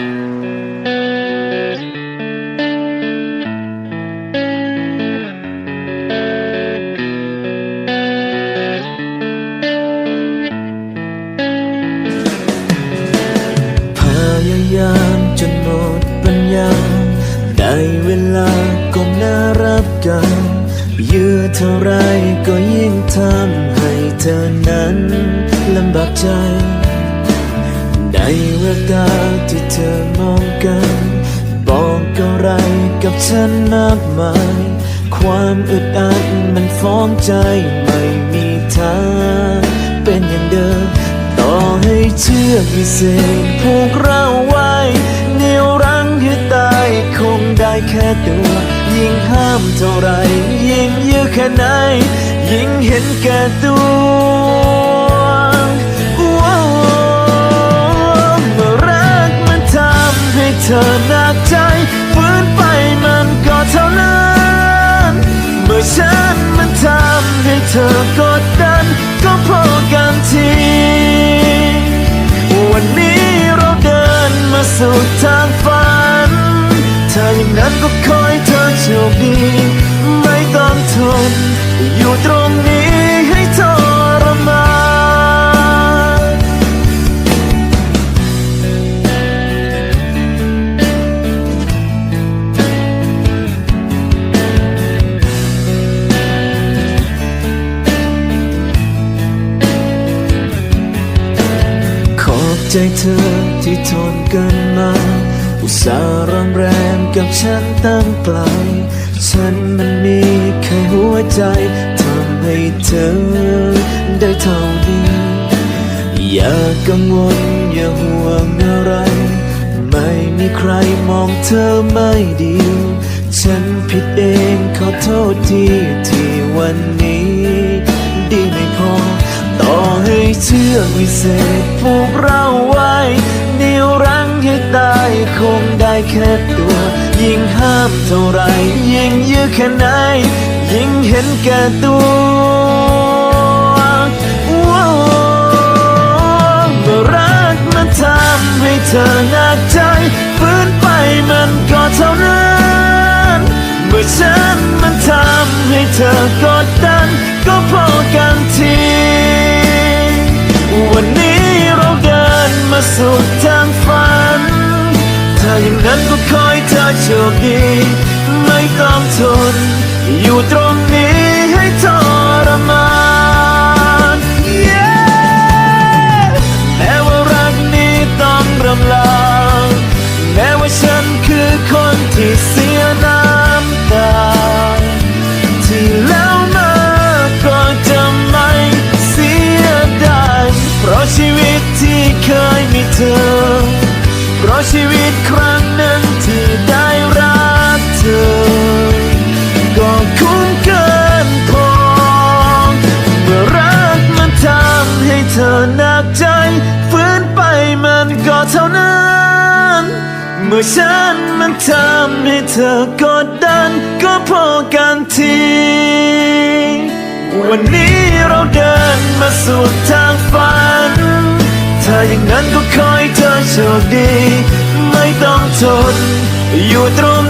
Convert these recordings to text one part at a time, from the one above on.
พ อะไรกับฉันมากมาย ความอึดอัดมันฟ้องใจไม่มีทางเป็นอย่างเดิม ต่อให้เชือกวิเศษผูกเราไว้เหนียวรั้งให้ตายคงได้แค่ตัว ยิ่งห้ามเท่าไร ยิ่งยื้อแค่ไหน ยิ่งเห็นแก่ตัว เธอหนักใจฟื้นไปมันก็เท่านั้นเมื่อฉันมันทำให้เธอกดดัน ก็พอกันทีวันนี้เราเดินมาสู่ทางฝัน เธออย่างนั้นก็คอยเธอโชคดี ใจเธอที่ทนกันมาอุตส่าห์รำแรมกับฉันตั้งไกล ฉันมันมีแค่หัวใจทำให้เธอได้เท่านี้ อย่ากังวลอย่าห่วงอะไร ไม่มีใครมองเธอไม่ดี ฉันผิดเองขอโทษทีที่วันนี้ ดีไม่พอต่อให เชือกวิเศษผูกเราไว้นิ้วรั้งให้ตายคงได้แค่ตัว ยิ่งห้ามเท่าไรยิ่งยื้อแค่ไหน ยิ่งเห็นแก่ตัวว้าวเมื่อรักมันทำให้เธอหนักใจฝืนไปมันก็เท่านั้นเมื่อฉันมันทำให้เธอกดดัน ก็พอกันที สู่ทางฝัน ถ้าอย่างนั้นก็คอยเธอโชคดี ไม่ต้องทน อยู่ตรงนี้ให้ทรมาน Yeah แม้ว่ารักนี้ต้องรำลา ชีวิตครั้งหนึ่งที่ได้รักเธอ ก็คุ้มเกินพอเมื่อรักมันทำให้เธอหนักใจฝืนไปมันก็เท่านั้น เมื่อฉันมันทำให้เธอกดดัน ก็พอกันทีวันนี้เราเดินมาสู่ทางฝันถ้า อย่างนั้นก็คอยเธอโชคดี ไม่ต้องทนอยู่ตรง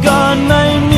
เมื่อ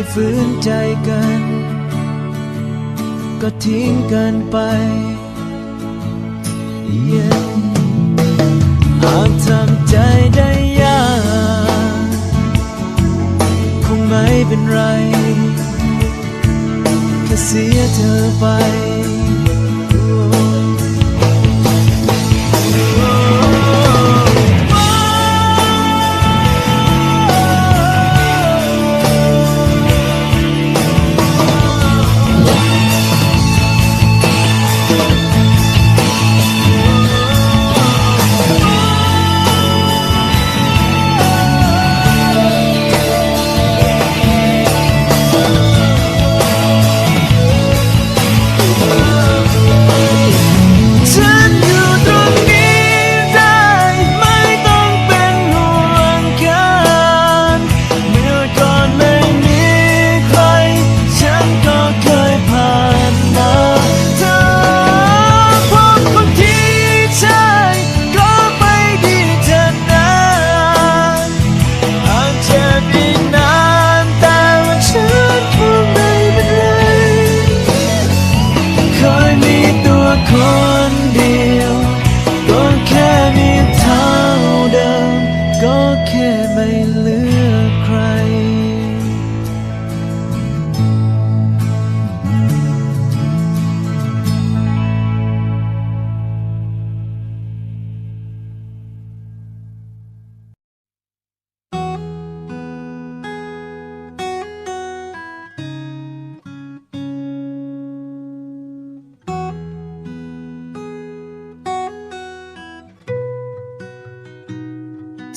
ไม่ฝืนใจกัน ก็ทิ้งกันไป Yeah หากทำใจได้ยาก คงไม่เป็นไร แค่เสียเธอไป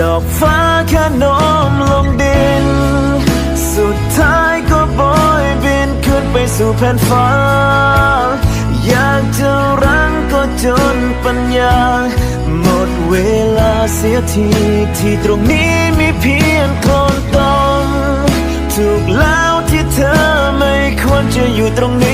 ดอกฟ้าแค่โน้มลงดิน สุดท้ายก็โบยบินขึ้นไปสู่แผ่นฟ้า อยากจะรังก็จนปัญญา หมดเวลาเสียทีที่ตรงนี้มีเพียงคนตมถูกแล้วที่เธอไม่ควรจะอยู่ตรงนี้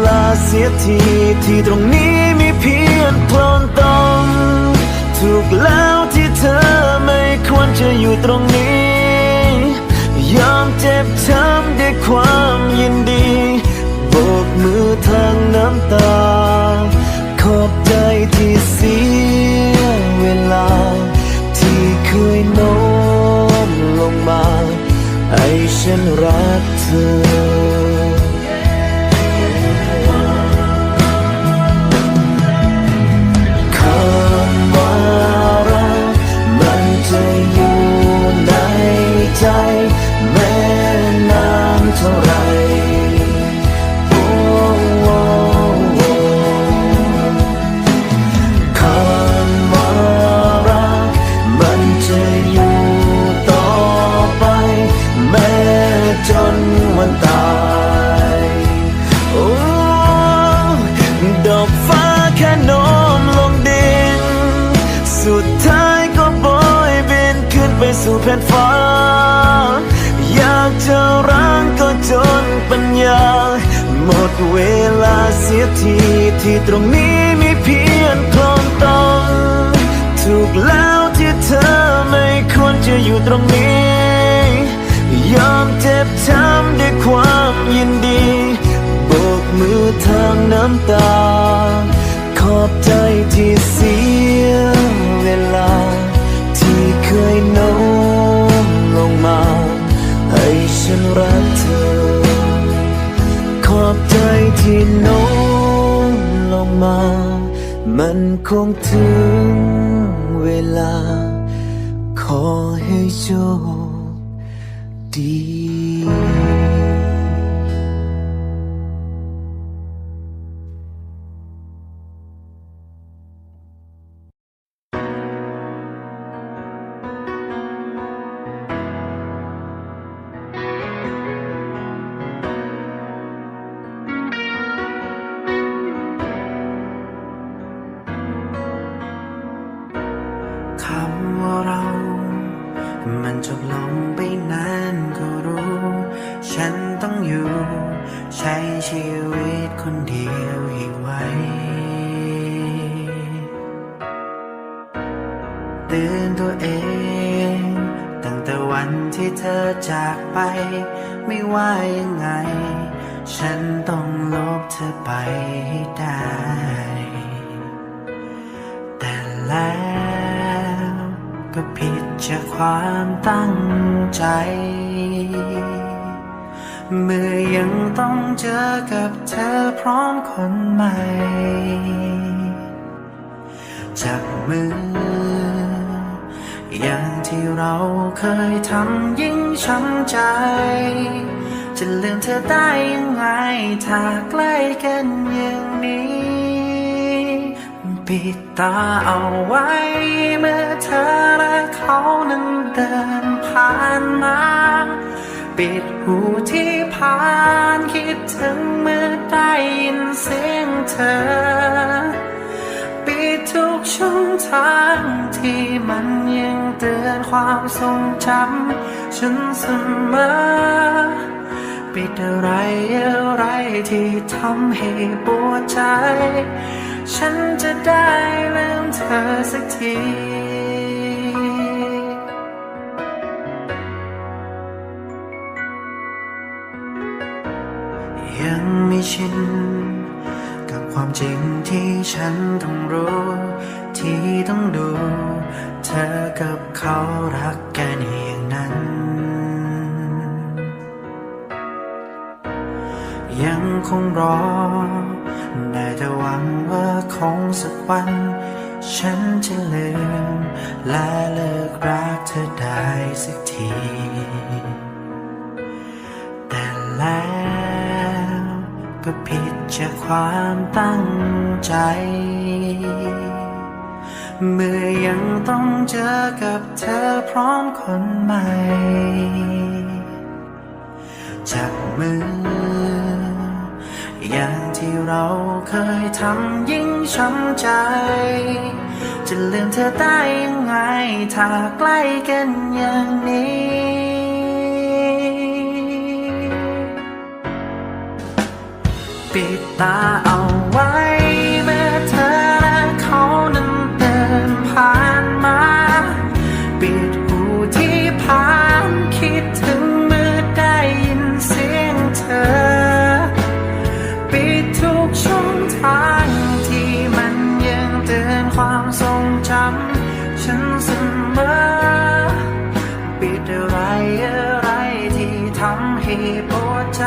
ลา สียทีที่ตรงนี้มีเพียงโคลนตมถูกแล้วที่เธอไม่ควรจะอยู่ตรงนี้ ยอมเจ็บช้ำด้วยความยินดีโบกมือทางน้ำตา ขอบใจที่เสียเวลา ที่เคยโน้มลงมา ให้ฉันรักเธอ ดอกฟ้าแค่โน้มลงดิน สุดท้ายก็โบยบินขึ้นไปสู่แผ่นฟ้า อยากจะรังก็จนปัญญา หมดเวลาเสียทีที่ตรงนี้มีเพียงคลนตมถูกแล้วที่เธอไม่ควรจะอยู่ตรงนี้ ยอมเจ็บช้ำด้วยความยินดี มือทางน้ำตา อจากไป ไม่ว่ายังไง ฉันต้องลบเธอไปให้ได้ แต่แล้วก็ผิดจากความตั้งใจ เมื่อยังต้องเจอกับเธอพร้อมคนใหม่ จับมืออย่าง ที่เราเคยทำยิ่งช้ำใจ จะลืมเธอได้ยังไง ถ้าใกล้กันอย่างนี้ ปิดตาเอาไว้ เมื่อเธอและเขานั้นเดินผ่านมาปิดหูที่ผ่านคิดถึงเมื่อได้ยินเสียงเธอ ทุกช่องทางที่มันยังเตือนความทรงจำฉันเสมอปิดอะไรอะไรที่ทำให้ปวดใจ ฉันจะได้ลืมเธอสักทียังไม่ชิน ความจริงที่ฉันต้องรู้ ที่ต้องดู เธอกับเขารักกันอย่างนั้น ยังคงรอได้แต่หวังว่าคงสักวัน ฉันจะลืม และเลิกรักเธอได้สักที แต่แล้ว ก็ผิดจากความตั้งใจ เมื่อยังต้องเจอกับเธอพร้อมคนใหม่ จับมือ อย่างที่เราเคยทำยิ่งช้ำใจ จะลืมเธอได้ยังไง ถ้าใกล้กันอย่างนี้ ปิดตาเอาไว้เมื่อเธอและเขานั้นเดินผ่านมา ปิดหูที่ผ่านคิดถึงเมื่อได้ยินเสียงเธอ ปิดทุกช่องทางที่มันยังเตือนความทรงจำฉันเสมอ ปิดอะไรอะไรที่ทำให้ปวดใจ